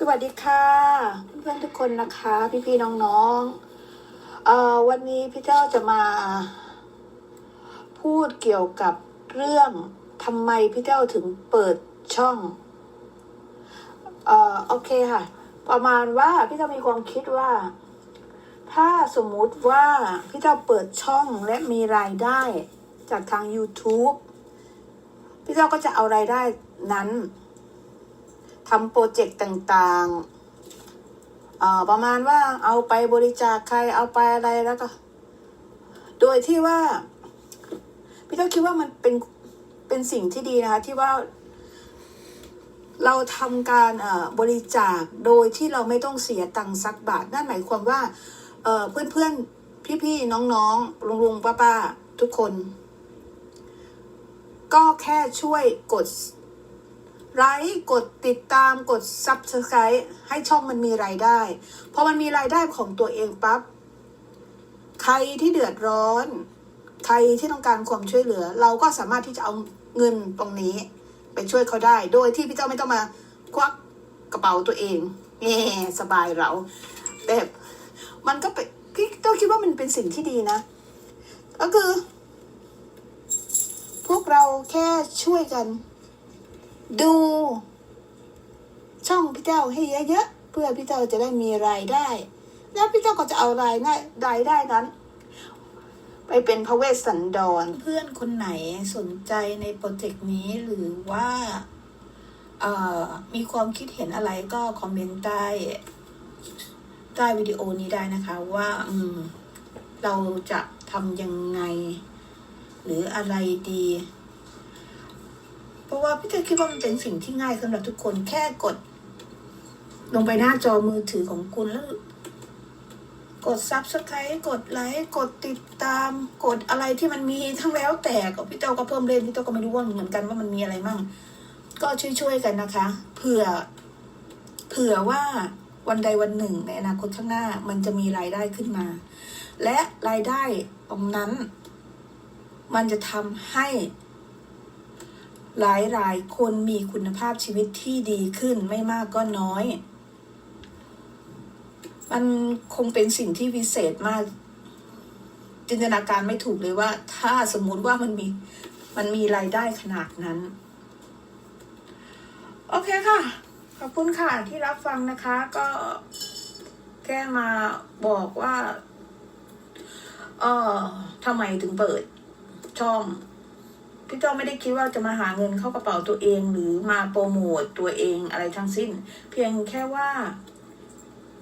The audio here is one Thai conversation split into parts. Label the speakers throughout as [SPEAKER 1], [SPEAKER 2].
[SPEAKER 1] สวัสดีค่ะ เพื่อนทุกคนนะคะ พี่ๆน้องๆเอ่อวันนี้พี่เจ้าจะมา พูดเกี่ยวกับเรื่องทำไมพี่เจ้าถึงเปิดช่องเอ่อโอเคค่ะ ประมาณว่าพี่เจ้ามีความคิดว่า ถ้าสมมุติว่าพี่เจ้าเปิดช่องและมีรายได้จากทาง YouTube พี่เจ้าก็จะเอารายได้นั้น ทำโปรเจกต์ต่างๆประมาณว่าเอาไปบริจาคใครเอาไปอะไรแล้วก็ โดยที่ว่า พี่เจ้าคิดว่ามันเป็นเป็นสิ่งที่ดีนะคะ ที่ว่า เราทำการบริจาคโดยที่เราไม่ต้องเสียตังค์สักบาท นั่นหมายความว่าเอ่อเพื่อนๆพี่ๆ น้องๆ ลุงๆ ป้าๆ ทุกคน ก็แค่ช่วยกด ไลค์กดติดตามกด Subscribe ให้ช่องมันมีรายได้พอมันมีรายได้ของตัวเองปั๊บใครที่เดือดร้อน ใครที่ต้องการความช่วยเหลือ เราก็สามารถที่จะเอาเงินตรงนี้ ไปช่วยเขาได้ โดยที่พี่เจ้าไม่ต้องมาควักกระเป๋าตัวเองแง่สบายเราแบบมันก็เป็นพี่เจ้าคิดว่ามันเป็นสิ่งที่ดีนะ ก็คือ พวกเราแค่ช่วยกัน ดู ช่องพี่เจ้าให้เยอะๆเพื่อพี่เจ้าจะได้มีรายได้ แล้วพี่เจ้าก็จะเอารายได้รายได้นั้น ไปเป็นพระเวสสันดรเพื่อนคนไหนสนใจในโปรเจกต์นี้หรือว่าเอ่อมีความคิดเห็นอะไรก็คอมเมนต์ใต้ใต้วิดีโอนี้ได้นะคะว่าอืมเราจะทำยังไง หรืออะไรดี เพราะว่าพี่เจ้คิดว่ามันเป็นสิ่งที่ง่ายสำหรับทุกคนแค่กด ลงไปหน้าจอมือถือของคุณแล้ว กด subscribe กดไลค์กดติดตาม กดอะไรที่มันมีทั้งแล้วแต่ก็พี่เจ้ก็เพิ่มเล่นพี่เจ้ก็ไม่รู้ว่าเหมือนกันว่ามันมีอะไรมั่ง ก็ช่วยๆกันนะคะเผื่อเผื่อว่าวันใดวันหนึ่งในอนาคตข้างหน้ามันจะมีรายได้ขึ้นมา และรายได้ตรงนั้น มันจะทำให้ หลายหลายๆคนมีคุณภาพชีวิตที่ดีขึ้นไม่มากก็น้อย มันคงเป็นสิ่งที่วิเศษมาก จินตนาการไม่ถูกเลยว่า ถ้าสมมุติว่ามันมีมันมีรายได้ขนาดนั้น โอเคค่ะ ขอบคุณค่ะที่รับฟังนะคะ ก็แค่มาบอกว่าเออทำไมถึงเปิดช่อง พี่เจ้าไม่ได้คิดว่าจะมาหาเงินเข้ากระเป๋าตัวเอง หรือมาโปรโมทตัวเองอะไรทั้งสิ้น เพียงแค่ว่า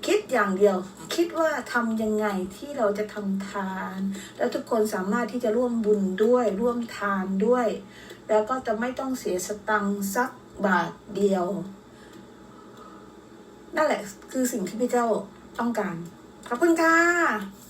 [SPEAKER 1] คิดอย่างเดียว คิดว่าทำยังไงที่เราจะทำทาน แล้วทุกคนสามารถที่จะร่วมบุญด้วยร่วมทานด้วย แล้วก็จะไม่ต้องเสียสตังค์สักบาทเดียว นั่นแหละคือสิ่งที่พี่เจ้าต้องการขอบคุณค่ะ